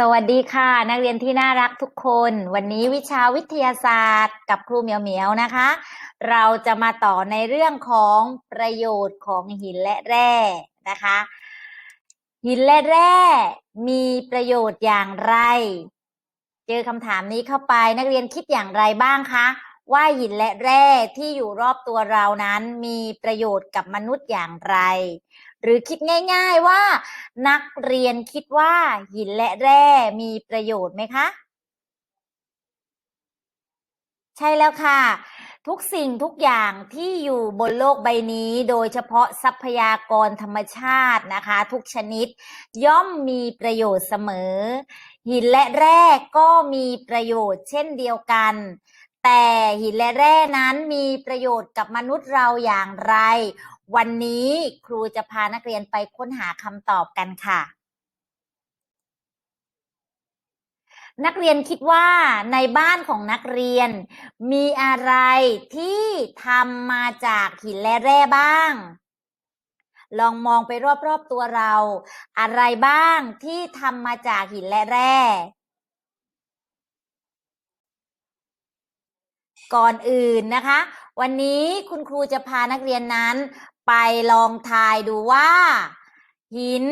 สวัสดีค่ะ นักเรียนที่น่ารักทุกคน วันนี้วิชาวิทยาศาสตร์กับครูเหมียวเหมียวนะคะ เราจะมาต่อในเรื่องของประโยชน์ของหินและแร่นะคะ หินและแร่มีประโยชน์อย่างไร เจอคำถามนี้เข้าไปนักเรียนคิดอย่างไรบ้างคะ ว่าหินและแร่ที่อยู่รอบตัวเรานั้นมีประโยชน์กับมนุษย์อย่างไร หรือคิดง่ายๆว่า นักเรียนคิดว่าหินและแร่มีประโยชน์ไหมคะ ใช่แล้วค่ะ ทุกสิ่งทุกอย่างที่อยู่บนโลกใบนี้ โดยเฉพาะทรัพยากรธรรมชาตินะคะ ทุกชนิดย่อมมีประโยชน์เสมอ หินและแร่ก็มีประโยชน์เช่นเดียวกันแต่หินและแร่นั้นมีประโยชน์กับมนุษย์เราอย่างไร วันนี้ครูจะพานักเรียนไปค้นหาคำตอบกันค่ะ นักเรียนคิดว่าในบ้านของนักเรียน มีอะไรที่ทำมาจากหินและแร่บ้าง ลองมองไปรอบๆตัวเรา อะไรบ้างที่ทำมาจากหินและแร่ก่อนอื่นนะคะ วันนี้คุณครูจะพานักเรียนนั้นไปลองทายดูว่า หิน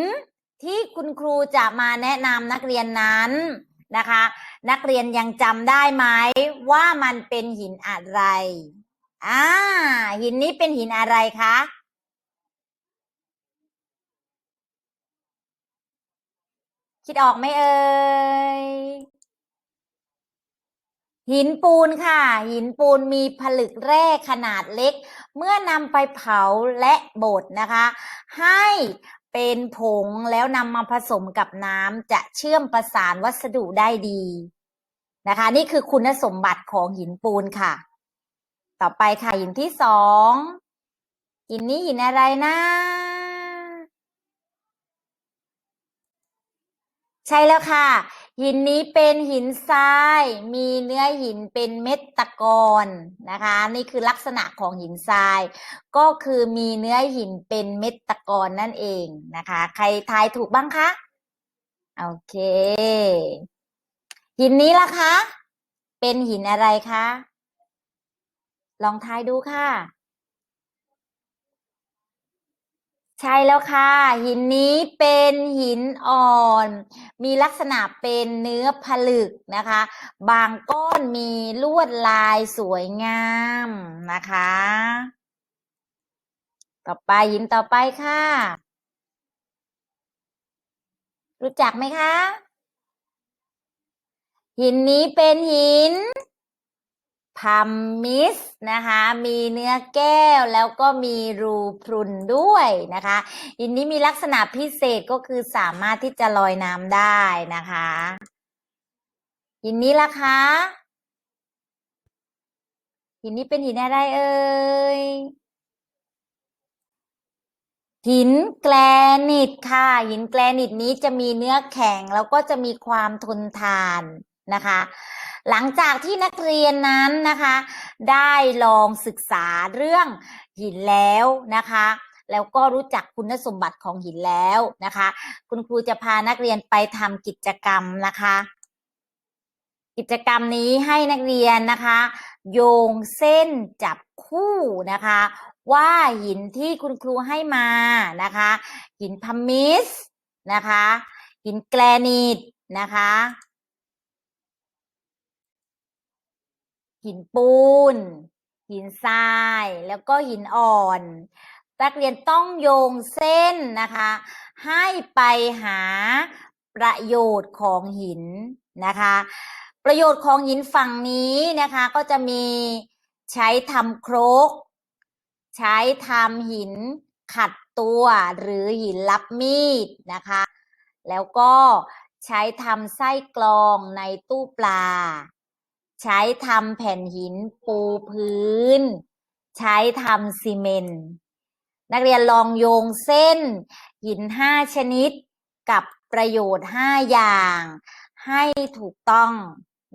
ที่คุณครูจะมาแนะนำนักเรียนนั้นนะคะ นักเรียนยังจำได้ไหมว่ามันเป็นหินอะไรอ่าหินนี้เป็นหินอะไรคะคิดออกไหมเอ่ย หินปูนค่ะ หินปูนมีผลึกแร่ขนาดเล็ก เมื่อนำไปเผาและบดนะคะ ให้เป็นผงแล้วนำมาผสมกับน้ำจะเชื่อมประสานวัสดุได้ดีนะคะ นี่คือคุณสมบัติของหินปูนค่ะ ต่อไปค่ะหินที่สองหินนี้หินอะไรนะใช่แล้วค่ะ หินนี้เป็นหินทราย มีเนื้อหินเป็นเม็ดตะกอนนะคะ นี่คือลักษณะของหินทราย ก็คือมีเนื้อหินเป็นเม็ดตะกอนนั่นเองนะคะ ใครทายถูกบ้างคะโอเค หินนี้ล่ะคะ เป็นหินอะไรคะ ลองทายดูค่ะ ใช่แล้วค่ะ หินนี้เป็นหินอ่อน มีลักษณะเป็นเนื้อผลึกนะคะ บางก้อนมีลวดลายสวยงามนะคะ ต่อไปหินต่อไปค่ะ รู้จักไหมคะ หินนี้เป็นหิน พัมมิสนะคะ มีเนื้อแก้วแล้วก็มีรูพรุนด้วยนะคะหินนี้มีลักษณะพิเศษก็คือสามารถที่จะลอยน้ำได้นะคะหินนี้ล่ะคะหินนี้เป็นหินอะไรเอ่ยหินแกรนิตค่ะ หินแกรนิตนี้จะมีเนื้อแข็งแล้วก็จะมีความทนทานนะคะ หลังจากที่นักเรียนนั้นนะคะ ได้ลองศึกษาเรื่องหินแล้วนะคะ แล้วก็รู้จักคุณสมบัติของหินแล้วนะคะ คุณครูจะพานักเรียนไปทำกิจกรรมนะคะ กิจกรรมนี้ให้นักเรียนนะคะ โยงเส้นจับคู่นะคะ ว่าหินที่คุณครูให้มานะคะ หินพัมมิสนะคะ หินแกรนิตนะคะ หินปูน หินทราย แล้วก็หินอ่อนนักเรียนต้องโยงเส้นนะคะ ให้ไปหาประโยชน์ของหินนะคะ ประโยชน์ของหินฝั่งนี้นะคะ ก็จะมีใช้ทำโครก ใช้ทำหินขัดตัวหรือหินรับมีดนะคะ แล้วก็ใช้ทำไส้กรองในตู้ปลา ใช้ทำแผ่นหินปูพื้น ใช้ทำซีเมนต์นักเรียนลองโยงเส้น หินห้าชนิด กับประโยชน์ห้าอย่าง ให้ถูกต้อง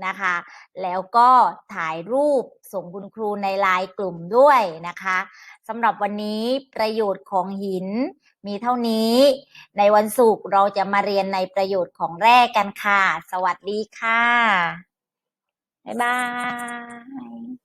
นะคะ แล้วก็ถ่ายรูปส่งคุณครูในไลน์กลุ่มด้วยนะคะสำหรับวันนี้ประโยชน์ของหินมีเท่านี้ ในวันศุกร์เราจะมาเรียนในประโยชน์ของแร่กันค่ะ สวัสดีค่ะ 拜拜。